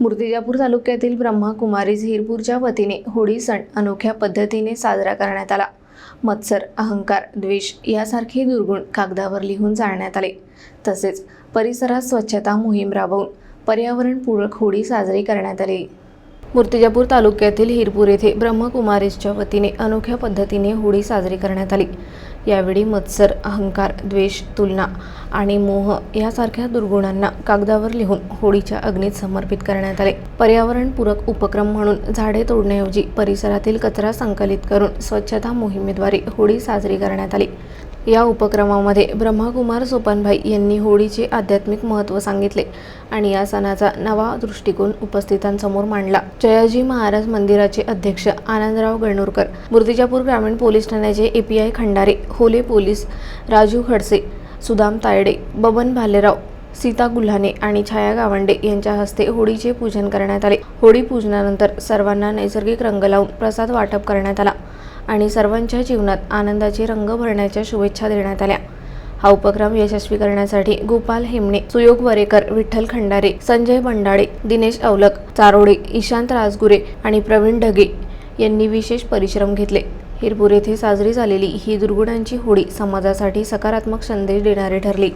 मूर्तिजापूर तालुक्यातील ब्रह्माकुमारी झिरपूरच्या वतीने होळी सण अनोख्या पद्धतीने साजरा करण्यात आला. मत्सर अहंकार द्वेष यासारखे दुर्गुण कागदावर लिहून जाळण्यात आले. तसेच परिसरात स्वच्छता मोहीम राबवून पर्यावरणपूरक होळी साजरी करण्यात आली. मूर्तिजापूर तालुक्यातील हिरपूर येथे ब्रह्मकुमारीजच्या वतीने अनोख्या पद्धतीने होळी साजरी करण्यात आली. यावेळी मत्सर अहंकार द्वेष तुलना आणि मोह यासारख्या दुर्गुणांना कागदावर लिहून होळीच्या अग्नीत समर्पित करण्यात आले. पर्यावरणपूरक उपक्रम म्हणून झाडे तोडण्याऐवजी परिसरातील कचरा संकलित करून स्वच्छता मोहिमेद्वारे होळी साजरी करण्यात आली. या उपक्रमामध्ये ब्रह्माकुमार सोपानभाई यांनी होळीचे आध्यात्मिक महत्त्व सांगितले आणि या सणाचा नवा दृष्टिकोन उपस्थितांसमोर मांडला. जयाजी महाराज मंदिराचे अध्यक्ष आनंदराव गणूरकर मूर्तिजापूर ग्रामीण पोलीस ठाण्याचे एपीआय खंडारे होले पोलीस राजू खडसे सुदाम तायडे बबन भालेराव सीता गुल्हाने आणि छाया गावंडे यांच्या हस्ते होळीचे पूजन करण्यात आले. होळी पूजनानंतर सर्वांना नैसर्गिक रंग लावून प्रसाद वाटप करण्यात आला. आणि सर्वांच्या जीवनात आनंदाचे रंग भरण्याच्या शुभेच्छा देण्यात आल्या. हा उपक्रम यशस्वी करण्यासाठी गोपाल हेमणे सुयोग वरेकर विठ्ठल खंडारे संजय बंडाळे दिनेश अवलक चारोडे ईशांत राजगुरे आणि प्रवीण ढगे यांनी विशेष परिश्रम घेतले. हिरपूर येथे साजरी झालेली ही दुर्गुणांची होळी समाजासाठी सकारात्मक संदेश देणारी ठरली.